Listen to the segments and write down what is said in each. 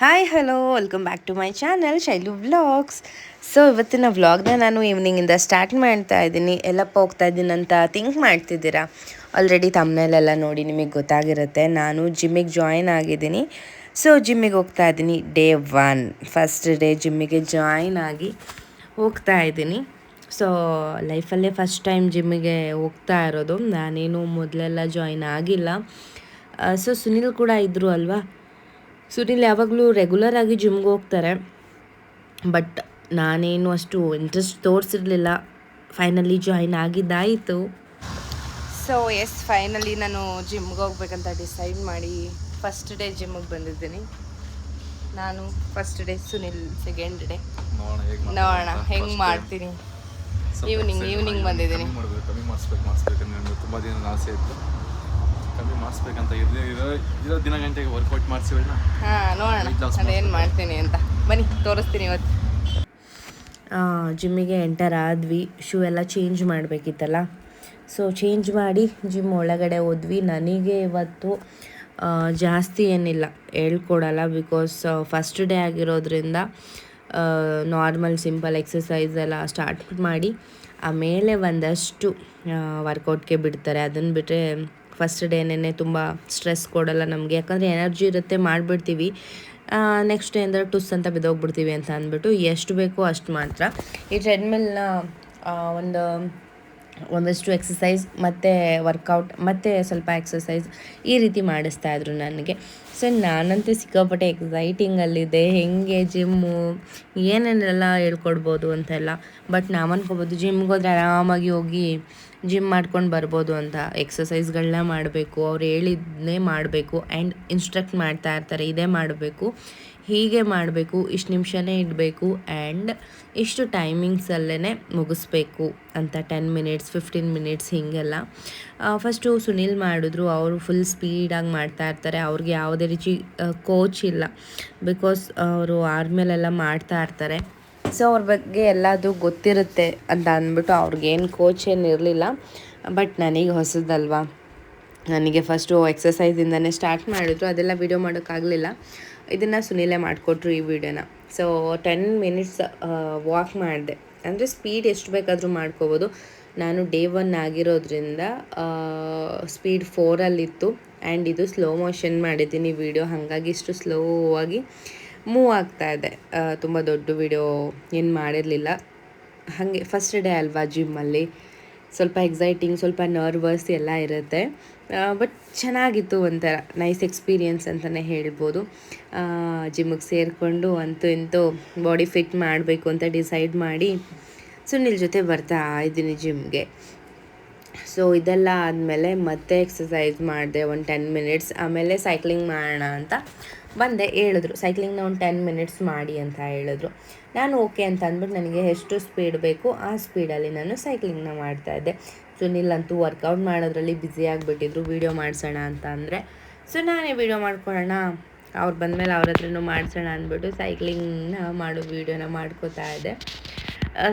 Hi hello welcome back to my channel Shailu vlogs so ಇವತ್ತಿನ ವ್ಲಾಗ್ನ ನಾನು ಈವ್ನಿಂಗಿಂದ start ಮಾಡ್ತಾ ಇದ್ದೀನಿ. ಎಲ್ಲಪ್ಪ ಹೋಗ್ತಾ ಇದ್ದೀನಿ ಅಂತ ಥಿಂಕ್ ಮಾಡ್ತಿದ್ದೀರಾ? ಆಲ್ರೆಡಿ ತಮ್ಮನೇಲೆಲ್ಲ ನೋಡಿ ನಿಮಗೆ ಗೊತ್ತಾಗಿರುತ್ತೆ. ನಾನು ಜಿಮ್ಮಿಗೆ ಜಾಯಿನ್ ಆಗಿದ್ದೀನಿ. ಸೊ ಜಿಮ್ಮಿಗೆ ಹೋಗ್ತಾ ಇದ್ದೀನಿ ಡೇ ಒನ್ ಫಸ್ಟ್ ಡೇ ಜಿಮ್ಮಿಗೆ ಜಾಯಿನ್ ಆಗಿ ಹೋಗ್ತಾ ಇದ್ದೀನಿ. ಸೊ ಲೈಫಲ್ಲೇ ಫಸ್ಟ್ ಟೈಮ್ ಜಿಮ್ಮಿಗೆ ಹೋಗ್ತಾ ಇರೋದು. ನಾನೇನು ಮೊದಲೆಲ್ಲ ಜಾಯಿನ್ ಆಗಿಲ್ಲ. ಸೊ ಸುನಿಲ್ ಕೂಡ ಇದ್ದರು ಅಲ್ವಾ? ಸುನಿಲ್ ಯಾವಾಗಲೂ ರೆಗ್ಯುಲರ್ ಆಗಿ ಜಿಮ್ಗೆ ಹೋಗ್ತಾರೆ. ಬಟ್ ನಾನೇನು ಅಷ್ಟು ಇಂಟ್ರೆಸ್ಟ್ ತೋರಿಸಿರಲಿಲ್ಲ. ಫೈನಲಿ ಜಾಯಿನ್ ಆಗಿದ್ದಾಯಿತು. ಸೊ ಎಸ್ ಫೈನಲಿ ನಾನು ಜಿಮ್ಗೆ ಹೋಗ್ಬೇಕಂತ ಡಿಸೈಡ್ ಮಾಡಿ ಫಸ್ಟ್ ಡೇ ಜಿಮ್ಗೆ ಬಂದಿದ್ದೀನಿ. ನಾನು first day Sunil second day ನೋಡೋಣ ಹೇಗೆ ನೋಡೋಣ ಹೆಂಗೆ ಮಾಡ್ತೀನಿ. ಈವ್ನಿಂಗ್ ಈವ್ನಿಂಗ್ ಬಂದಿದ್ದೀನಿ. ತುಂಬ ದಿನ ಆಸೆ ಇತ್ತು. ಮಾಡಿಸ್ಬೇಕಂತ ಇರೋ ಇರೋ ದಿನ ಗಂಟೆಗೆ ವರ್ಕೌಟ್ ಮಾಡಿಸಿವಣ್ಣ ಹಾಂ ನೋಡೋಣ. ಏನು ಮಾಡ್ತೀನಿ ಅಂತ. ಬನ್ನಿ ತೋರಿಸ್ತೀನಿ ಇವತ್ತು. ಜಿಮ್ಮಿಗೆ ಎಂಟರ್ ಆದ್ವಿ. ಶೂ ಎಲ್ಲ ಚೇಂಜ್ ಮಾಡಬೇಕಿತ್ತಲ್ಲ. ಸೊ ಚೇಂಜ್ ಮಾಡಿ ಜಿಮ್ ಒಳಗಡೆ ಹೋದ್ವಿ. ನನಗೆ ಇವತ್ತು ಜಾಸ್ತಿ ಏನಿಲ್ಲ. ಹೇಳ್ಕೊಡಲ್ಲ ಬಿಕಾಸ್ ಫಸ್ಟ್ ಡೇ ಆಗಿರೋದ್ರಿಂದ ನಾರ್ಮಲ್ ಸಿಂಪಲ್ ಎಕ್ಸಸೈಸ್ ಎಲ್ಲ ಸ್ಟಾರ್ಟ್ ಮಾಡಿ ಆಮೇಲೆ ಒಂದಷ್ಟು ವರ್ಕೌಟ್ಗೆ ಬಿಡ್ತಾರೆ. ಅದನ್ನು ಬಿಟ್ಟರೆ ಫಸ್ಟ್ ಡೇನೇ ತುಂಬ ಸ್ಟ್ರೆಸ್ ಕೊಡಲ್ಲ ನಮಗೆ. ಯಾಕಂದರೆ ಎನರ್ಜಿ ಇರುತ್ತೆ, ಮಾಡಿಬಿಡ್ತೀವಿ. ನೆಕ್ಸ್ಟ್ ಡೇ ಅಂದರೆ ಟುಸ್ ಅಂತ ಬಿದ್ದೋಗ್ಬಿಡ್ತೀವಿ ಅಂತ ಅಂದ್ಬಿಟ್ಟು ಎಷ್ಟು ಬೇಕೋ ಅಷ್ಟು ಮಾತ್ರ. ಈ ಟ್ರೆಡ್ಮಿಲ್ನ ಒಂದು ಒಂದಷ್ಟು ಎಕ್ಸಸೈಸ್ ಮತ್ತು ವರ್ಕೌಟ್ ಮತ್ತು ಸ್ವಲ್ಪ ಎಕ್ಸಸೈಸ್ ಈ ರೀತಿ ಮಾಡಿಸ್ತಾ ಇದ್ರು ನನಗೆ. ಸೊ ನಾನಂತೂ ಸಿಕ್ಕಾಪಟ್ಟೆ ಎಕ್ಸೈಟಿಂಗಲ್ಲಿದೆ ಹೆಂಗೆ ಜಿಮ್ಮು ಏನೇನೆಲ್ಲ ಹೇಳ್ಕೊಡ್ಬೋದು ಅಂತೆಲ್ಲ. ಬಟ್ ನಾವು ಅನ್ಕೋಬೋದು ಜಿಮ್ಗೆ ಹೋದ್ರೆ ಆರಾಮಾಗಿ ಹೋಗಿ ಜಿಮ್ ಮಾಡ್ಕೊಂಡು ಬರ್ಬೋದು ಅಂತ. ಎಕ್ಸಸೈಸ್ಗಳನ್ನ ಮಾಡಬೇಕು. ಅವ್ರು ಹೇಳಿದ್ನೇ ಮಾಡಬೇಕು. ಆ್ಯಂಡ್ ಇನ್ಸ್ಟ್ರಕ್ಟ್ ಮಾಡ್ತಾ ಇರ್ತಾರೆ. ಇದೇ ಮಾಡಬೇಕು. ಹೀಗೆ ಮಾಡಬೇಕು, ಇಷ್ಟು ನಿಮಿಷನೇ ಇಡಬೇಕು ಆ್ಯಂಡ್ ಇಷ್ಟು ಟೈಮಿಂಗ್ಸಲ್ಲೇ ಮುಗಿಸ್ಬೇಕು ಅಂತ ಟೆನ್ ಮಿನಿಟ್ಸ್ ಫಿಫ್ಟೀನ್ ಮಿನಿಟ್ಸ್ ಹೀಗೆಲ್ಲ. ಫಸ್ಟು ಸುನಿಲ್ ಮಾಡಿದ್ರು, ಅವರು ಫುಲ್ ಸ್ಪೀಡಾಗಿ ಮಾಡ್ತಾ ಇರ್ತಾರೆ. ಅವ್ರಿಗೆ ಯಾವುದೇ ರೀತಿ ಕೋಚ್ ಇಲ್ಲ. ಬಿಕಾಸ್ ಅವರು ಆರ್ಮೇಲೆಲ್ಲ ಮಾಡ್ತಾ ಇರ್ತಾರೆ. ಸೊ ಅವ್ರ ಬಗ್ಗೆ ಎಲ್ಲದು ಗೊತ್ತಿರುತ್ತೆ ಅಂತ ಅಂದ್ಬಿಟ್ಟು ಅವ್ರಿಗೇನು ಕೋಚ್ ಏನು ಇರಲಿಲ್ಲ. ಬಟ್ ನನಗೆ ಹೊಸದಲ್ವಾ? ನನಗೆ ಫಸ್ಟು ಎಕ್ಸಸೈಸಿಂದನೇ ಸ್ಟಾರ್ಟ್ ಮಾಡಿದ್ರು. ಅದೆಲ್ಲ ವೀಡಿಯೋ ಮಾಡೋಕ್ಕಾಗಲಿಲ್ಲ. ಇದನ್ನು ಸುನೀಲೇ ಮಾಡಿಕೊಟ್ರು ಈ ವಿಡಿಯೋನ. ಸೊ ಟೆನ್ ಮಿನಿಟ್ಸ್ ವಾಕ್ ಮಾಡಿದೆ. ಅಂದರೆ ಸ್ಪೀಡ್ ಎಷ್ಟು ಬೇಕಾದರೂ ಮಾಡ್ಕೋಬೋದು. ನಾನು ಡೇ ಒನ್ ಆಗಿರೋದ್ರಿಂದ ಸ್ಪೀಡ್ ಫೋರಲ್ಲಿತ್ತು ಆ್ಯಂಡ್ ಇದು ಸ್ಲೋ ಮೋಷನ್ ಮಾಡಿದ್ದೀನಿ ವಿಡಿಯೋ ಹಾಗಾಗಿ ಇಷ್ಟು ಸ್ಲೋ ಆಗಿ ಮೂವ್ ಆಗ್ತಾ ಇದೆ. ತುಂಬ ದೊಡ್ಡ ವಿಡಿಯೋ ಏನು ಮಾಡಿರಲಿಲ್ಲ. ಹಾಗೆ ಫಸ್ಟ್ ಡೇ ಅಲ್ವಾ ಜಿಮ್ಮಲ್ಲಿ ಸ್ವಲ್ಪ ಎಕ್ಸೈಟಿಂಗ್ ಸ್ವಲ್ಪ ನರ್ವಸ್ ಎಲ್ಲ ಇರುತ್ತೆ. ಬಟ್ ಚೆನ್ನಾಗಿತ್ತು ಒಂಥರ ನೈಸ್ ಎಕ್ಸ್ಪೀರಿಯನ್ಸ್ ಅಂತಲೇ ಹೇಳ್ಬೋದು. ಜಿಮ್ಮಿಗೆ ಸೇರಿಕೊಂಡು ಅಂತೂ ಇಂತೂ ಬಾಡಿ ಫಿಟ್ ಮಾಡಬೇಕು ಅಂತ ಡಿಸೈಡ್ ಮಾಡಿ ಸುನಿಲ್ ಜೊತೆ ಬರ್ತಾ ಇದ್ದೀನಿ ಜಿಮ್ಗೆ ಸೊ ಇದೆಲ್ಲ ಆದಮೇಲೆ ಮತ್ತೆ ಎಕ್ಸಸೈಸ್ ಮಾಡಿದೆ ಒಂದು ಟೆನ್ ಮಿನಿಟ್ಸ್ ಆಮೇಲೆ ಸೈಕ್ಲಿಂಗ್ ಮಾಡೋಣ ಅಂತ ಬಂದೆ, ಹೇಳಿದ್ರು ಸೈಕ್ಲಿಂಗ್ನ ಒಂದು ಟೆನ್ ಮಿನಿಟ್ಸ್ ಮಾಡಿ ಅಂತ ಹೇಳಿದ್ರು. ನಾನು ಓಕೆ ಅಂತ ಅಂದ್ಬಿಟ್ಟು ನನಗೆ ಎಷ್ಟು ಸ್ಪೀಡ್ ಬೇಕು ಆ ಸ್ಪೀಡಲ್ಲಿ ನಾನು ಸೈಕ್ಲಿಂಗ್ನ ಮಾಡ್ತಾಯಿದ್ದೆ ಸುನಿಲ್ ಅಂತೂ ವರ್ಕೌಟ್ ಮಾಡೋದ್ರಲ್ಲಿ ಬ್ಯುಸಿ ಆಗಿಬಿಟ್ಟಿದ್ರು. ವೀಡಿಯೋ ಮಾಡಿಸೋಣ ಅಂತ ಅಂದರೆ ಸೊ ನಾನೇ ವೀಡಿಯೋ ಮಾಡ್ಕೊಳ್ಳೋಣ. ಅವ್ರು ಬಂದಮೇಲೆ ಅವ್ರ ಹತ್ರನೂ ಮಾಡಿಸೋಣ ಅಂದ್ಬಿಟ್ಟು ಸೈಕ್ಲಿಂಗ್ನ ಮಾಡೋ ವೀಡಿಯೋನ ಮಾಡ್ಕೋತಾ ಇದ್ದೆ.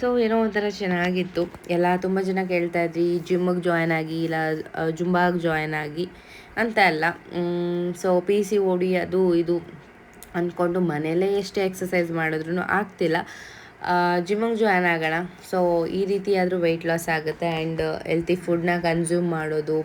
ಸೊ ಏನೋ ಒಂಥರ ಚೆನ್ನಾಗಿತ್ತು. ಎಲ್ಲ ತುಂಬ ಜನ ಕೇಳ್ತಾಯಿದ್ವಿ ಇದ್ರಿ ಜಿಮ್ಮಿಗೆ ಜಾಯ್ನ್ ಆಗಿ ಇಲ್ಲ ಜುಂಬಾಗೆ ಜಾಯ್ನ್ ಆಗಿ. ಅಂತ ಅಲ್ಲ. ಸೊ ಪಿ ಸಿ ಓಡಿ ಅದು ಇದು ಅಂದ್ಕೊಂಡು ಮನೆಯಲ್ಲೇ ಎಷ್ಟೇ ಎಕ್ಸಸೈಸ್ ಮಾಡಿದ್ರು ಆಗ್ತಿಲ್ಲ. ಜಿಮ್ಮಿಗೆ ಜಾಯ್ನ್ ಆಗೋಣ. ಸೊ ಈ ರೀತಿ ಆದರೂ ವೆಯ್ಟ್ ಲಾಸ್ ಆಗುತ್ತೆ ಆ್ಯಂಡ್ ಹೆಲ್ತಿ ಫುಡ್ನ ಕನ್ಸ್ಯೂಮ್ ಮಾಡೋದು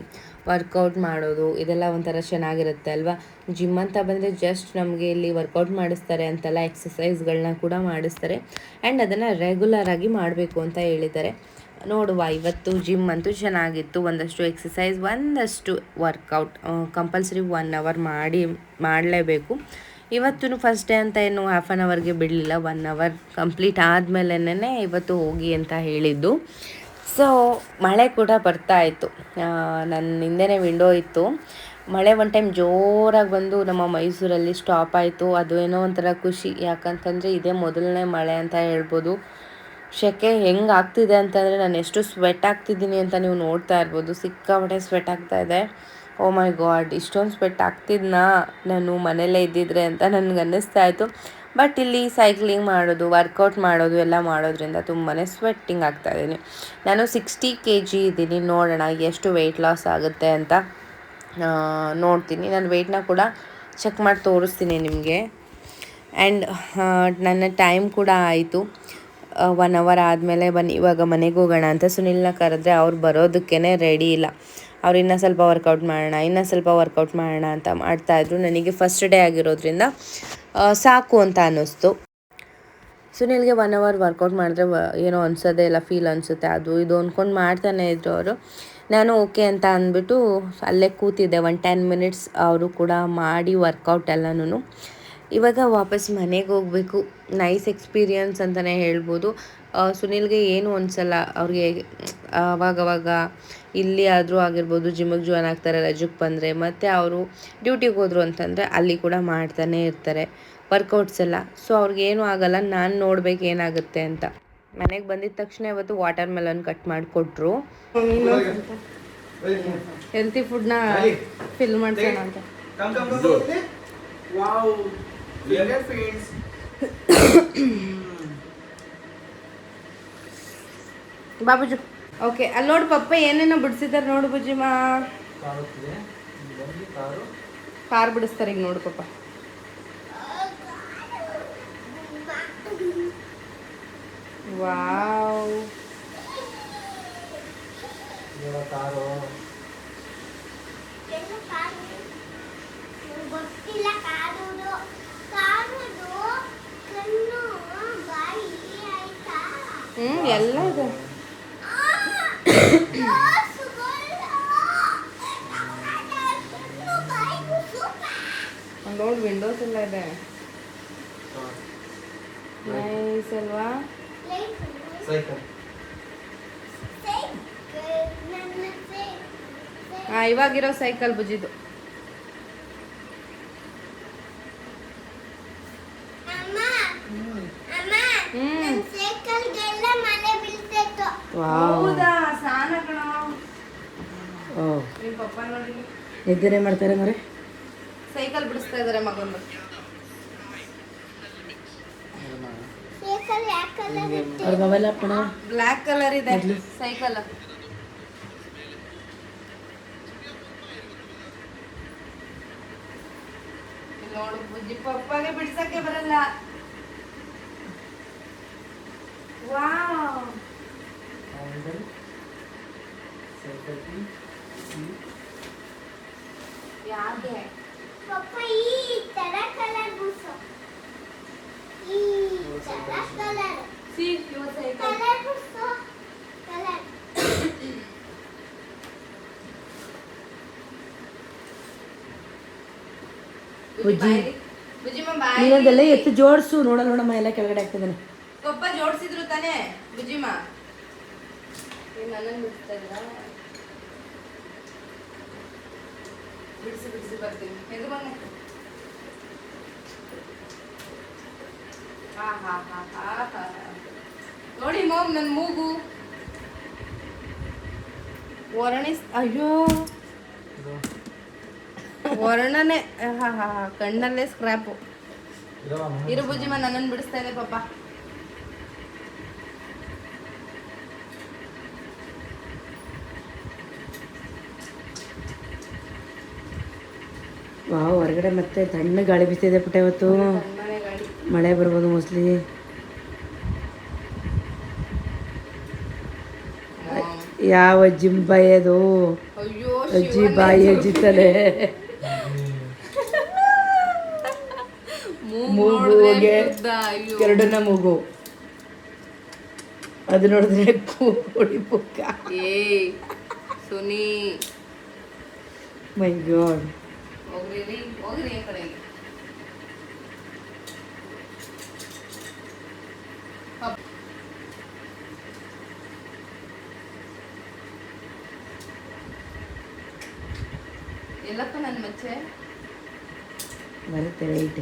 ವರ್ಕೌಟ್ ಮಾಡೋದು, ಇದೆಲ್ಲ ಒಂಥರ ಚೆನ್ನಾಗಿರುತ್ತೆ ಅಲ್ವಾ? ಜಿಮ್ ಅಂತ ಬಂದರೆ ಜಸ್ಟ್ ನಮಗೆ ಇಲ್ಲಿ ವರ್ಕೌಟ್ ಮಾಡಿಸ್ತಾರೆ ಅಂತೆಲ್ಲ ಎಕ್ಸಸೈಸ್ಗಳನ್ನ ಕೂಡ ಮಾಡಿಸ್ತಾರೆ. ಆ್ಯಂಡ್ ಅದನ್ನು ರೆಗ್ಯುಲರಾಗಿ ಮಾಡಬೇಕು ಅಂತ ಹೇಳಿದ್ದಾರೆ. ನೋಡುವ. ಇವತ್ತು ಜಿಮ್ ಅಂತೂ ಚೆನ್ನಾಗಿತ್ತು. ಒಂದಷ್ಟು ಎಕ್ಸಸೈಸ್ ಒಂದಷ್ಟು ವರ್ಕೌಟ್ ಕಂಪಲ್ಸರಿ ಒನ್ ಅವರ್ ಮಾಡಿ, ಮಾಡಲೇಬೇಕು. ಇವತ್ತು ಫಸ್ಟ್ ಡೇ ಅಂತ ಏನು ಹಾಫ್ ಆನ್ ಅವರ್ಗೆ ಬಿಡಲಿಲ್ಲ. ಒನ್ ಅವರ್ ಕಂಪ್ಲೀಟ್ ಆದಮೇಲೆನೇ ಇವತ್ತು ಹೋಗಿ ಅಂತ ಹೇಳಿದ್ದು. ಸೊ ಮಳೆ ಕೂಡ ಬರ್ತಾ ಇತ್ತು. ನನ್ನ ಹಿಂದೆನೇ ವಿಂಡೋ ಇತ್ತು. ಮಳೆ ಒನ್ ಟೈಮ್ ಜೋರಾಗಿ ಬಂದು ನಮ್ಮ ಮೈಸೂರಲ್ಲಿ ಸ್ಟಾಪ್ ಆಯಿತು. ಅದು ಏನೋ ಒಂಥರ ಖುಷಿ. ಯಾಕಂತಂದರೆ ಇದೇ ಮೊದಲನೇ ಮಳೆ ಅಂತ ಹೇಳ್ಬೋದು. ಸೆಕೆ ಹೆಂಗೆ ಆಗ್ತಿದೆ ಅಂತಂದರೆ ನಾನು ಎಷ್ಟು ಸ್ವೆಟ್ ಆಗ್ತಿದ್ದೀನಿ ಅಂತ ನೀವು ನೋಡ್ತಾ ಇರ್ಬೋದು. ಸಿಕ್ಕಾಪಟ್ಟೆ ಸ್ವೆಟ್ ಆಗ್ತಾ ಇದೆ. ಓ ಮೈ ಗಾಡ್ ಇಷ್ಟೊಂದು ಸ್ವೆಟ್ ಆಗ್ತಿದ್ನಾ? ನಾನು ಮನೇಲೇ ಇದ್ದಿದ್ರೆ ಅಂತ ನನಗೆ ಅನ್ನಿಸ್ತಾ ಇತ್ತು. ಬಟ್ ಇಲ್ಲಿ ಸೈಕ್ಲಿಂಗ್ ಮಾಡೋದು ವರ್ಕೌಟ್ ಮಾಡೋದು ಎಲ್ಲ ಮಾಡೋದ್ರಿಂದ ತುಂಬಾ ಸ್ವೆಟ್ಟಿಂಗ್ ಆಗ್ತಾ ಇದ್ದೀನಿ. ನಾನು ಸಿಕ್ಸ್ಟಿ ಕೆ ಜಿ ಇದ್ದೀನಿ. ನೋಡೋಣ ಎಷ್ಟು ವೆಯ್ಟ್ ಲಾಸ್ ಆಗುತ್ತೆ ಅಂತ ನೋಡ್ತೀನಿ. ನಾನು ವೆಯ್ಟ್ನ ಕೂಡ ಚೆಕ್ ಮಾಡಿ ತೋರಿಸ್ತೀನಿ ನಿಮಗೆ. ಆ್ಯಂಡ್ ನನ್ನ ಟೈಮ್ ಕೂಡ ಆಯಿತು. ಒನ್ ಅವರ್ ಆದಮೇಲೆ ಬನ್ನಿ, ಇವಾಗ ಮನೆಗೆ ಹೋಗೋಣ ಅಂತ ಸುನಿಲ್ನ ಕರೆದ್ರೆ ಅವ್ರು ಬರೋದಕ್ಕೇ ರೆಡಿ ಇಲ್ಲ. ಅವ್ರು ಇನ್ನೂ ಸ್ವಲ್ಪ ವರ್ಕೌಟ್ ಮಾಡೋಣ, ಇನ್ನೂ ಸ್ವಲ್ಪ ವರ್ಕೌಟ್ ಮಾಡೋಣ ಅಂತ ಮಾಡ್ತಾಯಿದ್ರು ನನಗೆ ಫಸ್ಟ್ ಡೇ ಆಗಿರೋದ್ರಿಂದ ಸಾಕು ಅಂತ ಅನ್ನಿಸ್ತು. ಸುನಿಲ್ಗೆ ಒನ್ ಅವರ್ ವರ್ಕೌಟ್ ಮಾಡಿದ್ರೆ ಏನೋ ಅನ್ಸೋದೇ ಇಲ್ಲ ಫೀಲ್ ಅನಿಸುತ್ತೆ, ಅದು ಇದು ಅಂದ್ಕೊಂಡು ಮಾಡ್ತಾನೆ ಇದ್ರು ಅವರು. ನಾನು ಓಕೆ ಅಂತ ಅಂದ್ಬಿಟ್ಟು ಅಲ್ಲೇ ಕೂತಿದ್ದೆ. ಒಂದು ಟೆನ್ ಮಿನಿಟ್ಸ್ ಅವರು ಕೂಡ ಮಾಡಿ ವರ್ಕೌಟ್ ಎಲ್ಲನೂ ಇವಾಗ ವಾಪಸ್ ಮನೆಗೆ ಹೋಗಬೇಕು. ನೈಸ್ ಎಕ್ಸ್ಪೀರಿಯನ್ಸ್ ಅಂತಲೇ ಹೇಳ್ಬೋದು. ಸುನಿಲ್ಗೆ ಏನು ಅನ್ಸಲ್ಲ ಅವ್ರಿಗೆ ಅವಾಗವಾಗ ಇಲ್ಲಿ ಆದರೂ ಆಗಿರ್ಬೋದು ಜಿಮ್ಮಿಗೆ ಜಾಯ್ನ್ ಆಗ್ತಾರೆ ರಜಕ್ಕೆ ಬಂದರೆ. ಮತ್ತು ಅವರು ಡ್ಯೂಟಿಗೆ ಹೋದರು ಅಂತಂದರೆ ಅಲ್ಲಿ ಕೂಡ ಮಾಡ್ತಾನೆ ಇರ್ತಾರೆ. ವರ್ಕೌಟ್ಸ್ ಎಲ್ಲ. ಸೊ ಅವ್ರಿಗೇನು ಆಗಲ್ಲ ನಾನು ನೋಡ್ಬೇಕು ಏನಾಗುತ್ತೆ ಅಂತ. ಮನೆಗೆ ಬಂದಿದ ತಕ್ಷಣ ಇವತ್ತು ವಾಟರ್ ಮೆಲನ್ ಕಟ್ ಮಾಡಿಕೊಟ್ರು ಹೆಲ್ತಿ ಫುಡ್ನ ಫಿಲ್ ಮಾಡ್ತೇನೆ ಅಂತ. Come, fields. ಬಾಬುಜು ಓಕೆ ಅಲ್ಲಿ ನೋಡು ಪಪ್ಪ ಏನೇನೋ ಬಿಡಿಸಿದ್ದಾರೆ ನೋಡು ಬಂದು ಕಾರು. ಕಾರ್ ಬಿಡಿಸ್ತಾರೆ ಈಗ ನೋಡು ಪಪ್ಪ. ವಾವ್ ಇವಾಗ ಕಾರು ಗೊತ್ತಿಲ್ಲ ಕಾರುದು ಕಾರುದು ಕಣ್ಣು ಬಾಯಿ ಆಯ್ತಾ ಹ್ಞೂ ಎಲ್ಲ ಇದೆ. ಒಂದು ನೋಡು ವಿಂಡೋಸ್ ಎಲ್ಲ ಇದೆ. ನೈಸ್ ಅಲ್ವಾ? ಹಾಂ ಇವಾಗಿರೋ ಸೈಕಲ್ ಬುಜ್ಜಿದು ನಿದ್ರೆ ಮಾಡ್ತಾರೆ ಮರೆ? ಸೈಕಲ್ ಬಿಡಿಸ್ತಾ ಇದ್ದಾರೆ ಮಗಂದು. ಅವ್ರ ಮೊಬೈಲ್ ಹಾಕೋಣ ಬ್ಲ್ಯಾಕ್ ಕಲರ್ ಇದೆ ಸೈಕಲ್ ನೋಡು ಬುಜ್ಜಿ ಪಪ್ಪಾಗೆ ಬಿಡ್ಸಕ್ಕೆ ಬರಲ್ಲ ವಾವ್ ಯಾಕೆ ಪಪ್ಪ ಈ ತರ ಕಲರ್ ಬೂಸು ಈ ತರ ಕಲರ್ ಸಿ ಯುವ ಸೈಕಲ್ ಕಲರ್ ಬೂಸು ಕಲರ್ ಬುಜ್ಜಿ. ನೀನದೆಲ್ಲ ಎತ್ತು ಜೋಡಿಸು. ನೋಡಲ್ಲ ನೋಡಮ್ಮ ಎಲ್ಲ ಕೆಳಗಡೆ ಆಗ್ತದಾನೆ ಕೊಪ್ಪ ಜೋಡಿಸಿದ್ರು ತಾನೇ ಬುಜ್ಜಿಮ್ಮ ಬಿಡಿಸಿ ಬಿಡಿಸಿ ಬರ್ತೀನಿ. ಎದು ಬನ್ನಿ. ಹಾ ಹಾ ಹಾ ಹಾ ಹಾ. ನೋಡಿ ಮೋಮ್ ನನ್ನ ಮೂಗು. ವರ್ಣಿಸ್ ಅಯ್ಯೋ. ವರ್ಣನೆ ಹಾ ಹಾ ಹಾ ಕಣ್ಣಲ್ಲೇ ಸ್ಕ್ರ್ಯಾಪು ಇರು ಬುಜ್ಜಿಮ್ಮ ನನ್ನನ್ನು ಬಿಡಿಸ್ತಾ ಇದೆ ಪಾಪ. ವಾವ್ ಹೊರಗಡೆ ಮತ್ತೆ ತಣ್ಣ ಗಾಳಿ ಬೀಸಿದೆ ಪುಟ್ಟ ಇವತ್ತು. ಮಳೆ ಬರ್ಬೋದು ಮೋಸ್ಟ್ಲಿ ಯಾವ ಜಿಮ್ ಬಾಯದು ಅಯ್ಯೋ ಅಜ್ಜಿ ಬಾಯಿ ಅಜ್ಜಿ ತಲೆ ಮೂಗು ಹೋಗೆ ಕೆರಡನ ಮೂಗು. ಅದು ನೋಡಿದ್ರೆ ಕೂಡಿ ಪುಕ್ಕ. ಏ ಸುನಿ. ಮೈ ಗಾಡ್ ಹೋಗ್ರಿ ರೀ, ಹೋಗ್ರಿ ಆ ಕಡೆಗೆ. ಅಪ್. ಎಲ್ಲಪ್ಪ ನನ್ನ ಮಚ್ಚೆ? ಬರುತ್ತೆ ರೈಟ್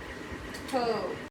ನಿಮ್ಮ